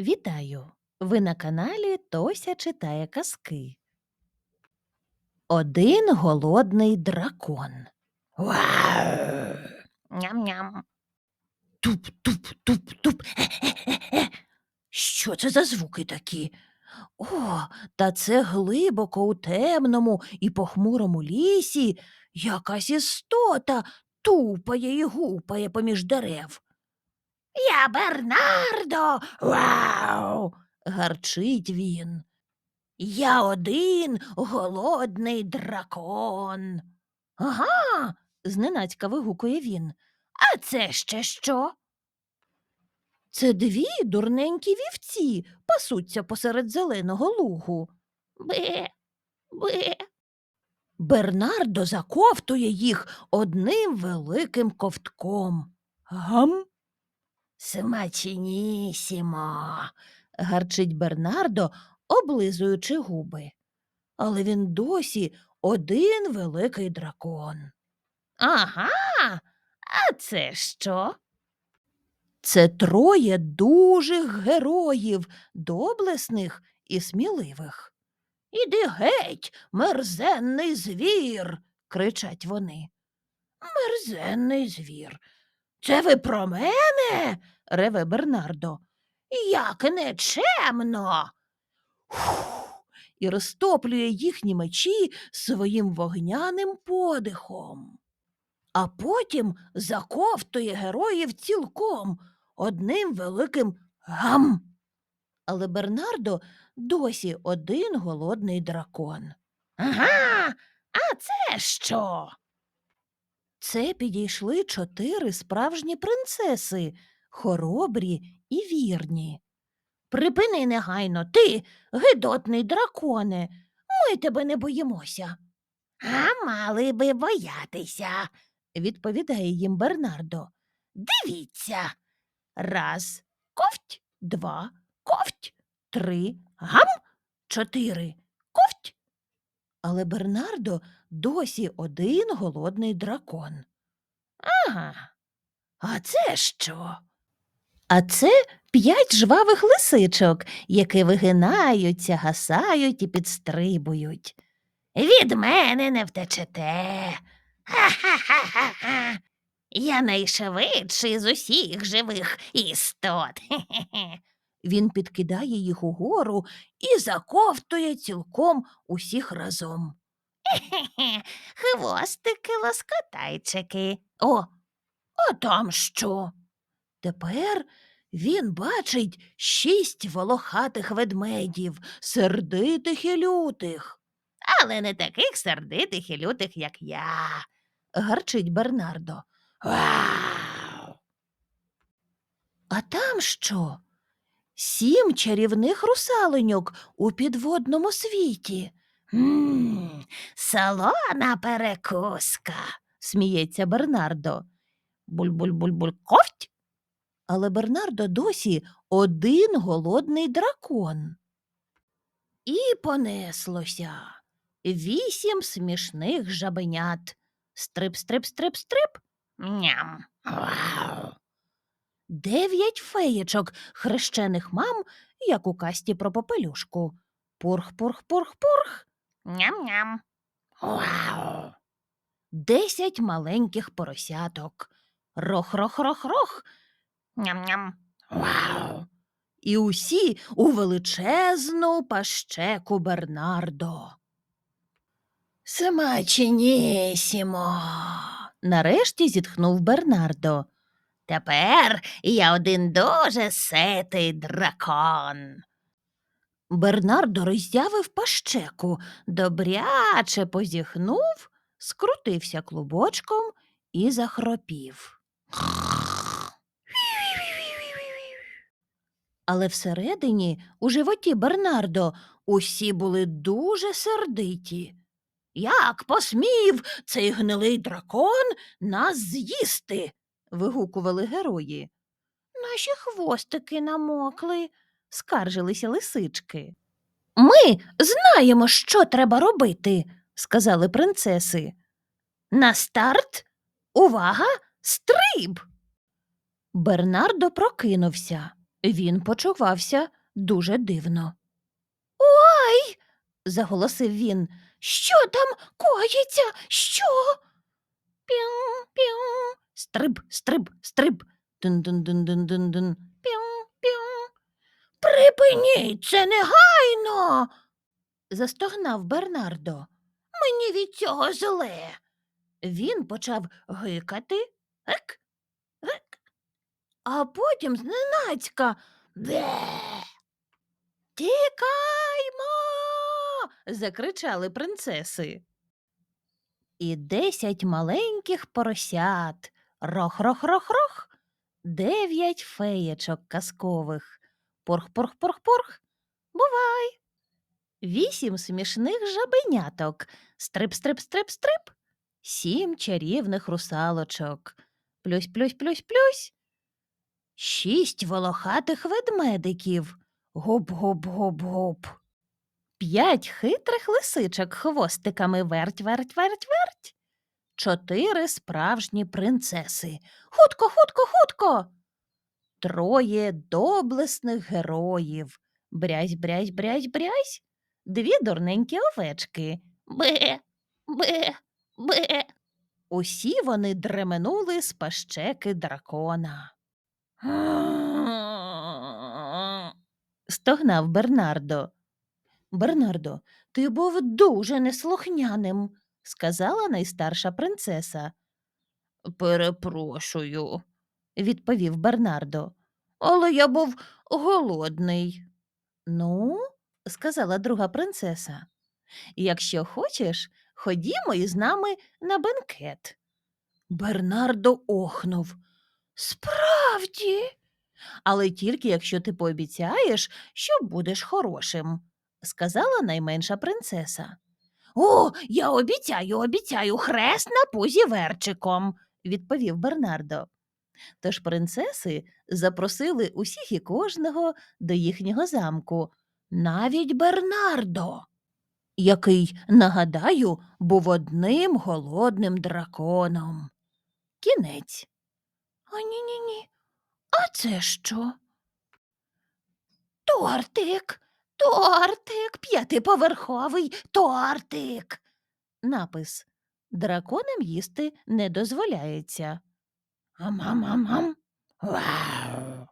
Вітаю! Ви на каналі Тося читає казки. Один голодний дракон. Ням-ням. Туп-туп-туп-туп. Що це за звуки такі? О, та це глибоко у темному і похмурому лісі якась істота тупає і гупає поміж дерев. Я Бернардо. Вау. гарчить він. Я один голодний дракон. Ага. зненацька вигукує він. А це ще що? Це дві дурненькі вівці пасуться посеред зеленого лугу. Бе, бе. Бернардо заковтує їх одним великим ковтком. Гам. Смачнісімо, гарчить Бернардо, облизуючи губи. Але він досі один великий дракон. Ага, а це що? Це троє дужих героїв, доблесних і сміливих. Іди геть, мерзенний звір. кричать вони. Мерзенний звір. Це ви про мене? реве Бернардо. Як нечемно. Фух, і розтоплює їхні мечі своїм вогняним подихом. А потім заковтує героїв цілком одним великим гам. Але Бернардо досі один голодний дракон. Ага, а це що? Це підійшли чотири справжні принцеси, хоробрі і вірні. Припини негайно, ти, гидотний драконе, ми тебе не боїмося. А мали би боятися, відповідає їм Бернардо. Дивіться. Раз, ковть, два, ковть, три, гам, чотири, ковть. Але Бернардо досі один голодний дракон. Ага. А це що? А це п'ять жвавих лисичок, які вигинаються, гасають і підстрибують. Від мене не втечете. Ха-ха-ха-ха. Я найшвидший з усіх живих істот. Хе-хе-хе. Він підкидає їх угору і заковтує цілком усіх разом. Хе-хе, хвостики лоскотайчики. О, а там що? Тепер він бачить шість волохатих ведмедів, сердитих і лютих. Але не таких сердитих і лютих, як я, гарчить Бернардо. Вау! А там що? Сім чарівних русаленьок у підводному світі. Мм, солона перекуска, сміється Бернардо. Буль-буль-буль-буль ковть. Але Бернардо досі один голодний дракон. І понеслося вісім смішних жабенят. Стрип-стрип-стрип-стрип. Ням. Вау. Дев'ять феєчок, хрещених мам, як у касті про попелюшку. Пурх-пурх-пурх-пурх. Ням-ням. Вау. Десять маленьких поросяток. Рох-рох-рох-рох. Ням-ням. Вау. І усі у величезну пащеку Бернардо. Смачнісімо. Нарешті зітхнув Бернардо. Тепер я один дуже ситий дракон. Бернардо роззявив пащеку, добряче позіхнув, скрутився клубочком і захропів. Але всередині, у животі Бернардо, усі були дуже сердиті. Як посмів цей гнилий дракон нас з'їсти? Вигукували герої. Наші хвостики намокли, скаржилися лисички. Ми знаємо, що треба робити, сказали принцеси. На старт, увага, стриб. Бернардо прокинувся. Він почувався дуже дивно. Ой. заголосив він. Що там коїться? Що? Піу, піу. Стриб, стриб, стриб. Дун-дун-дун-дун-дун-дун. Піу, піу. Припиніть це негайно. застогнав Бернардо. Мені від цього зле. Він почав гикати. Гик, гик. А потім зненацька. Бе. Тікаймо. закричали принцеси. І десять маленьких поросят. Рох-рох-рох-рох. Дев'ять феєчок казкових. Порх-порх-порх-порх. Бувай. Вісім смішних жабеняток. Стрип-стрип-стрип-стрип. Сім чарівних русалочок. Плюсь-плюсь-плюсь-плюсь. Шість волохатих ведмедиків. Гоп-гоп-гоп-гоп. П'ять хитрих лисичок хвостиками верть-верть-верть-верть. Чотири справжні принцеси. Хутко, хутко, хутко. Троє доблесних героїв. Брязь, брязь, брязь, брязь. Дві дурненькі овечки. Бе, бе, бе. Усі вони дременули з пащеки дракона. Стогнав Бернардо. Бернардо, ти був дуже неслухняним, сказала найстарша принцеса. Перепрошую, відповів Бернардо. Але я був голодний. Ну, сказала друга принцеса. Якщо хочеш, ходімо із нами на бенкет. Бернардо охнув. Справді, але тільки якщо ти пообіцяєш, що будеш хорошим, сказала найменша принцеса. О, я обіцяю, обіцяю, хрест на пузі верчиком, відповів Бернардо. Тож принцеси запросили усіх і кожного до їхнього замку, навіть Бернардо, який, нагадаю, був одним голодним драконом. Кінець. А ні-ні-ні. А це що? Тортик, тортик, п'ятиповерховий тортик. Напис Драконам їсти не дозволяється. Ам-ам-ам-ам. Вау.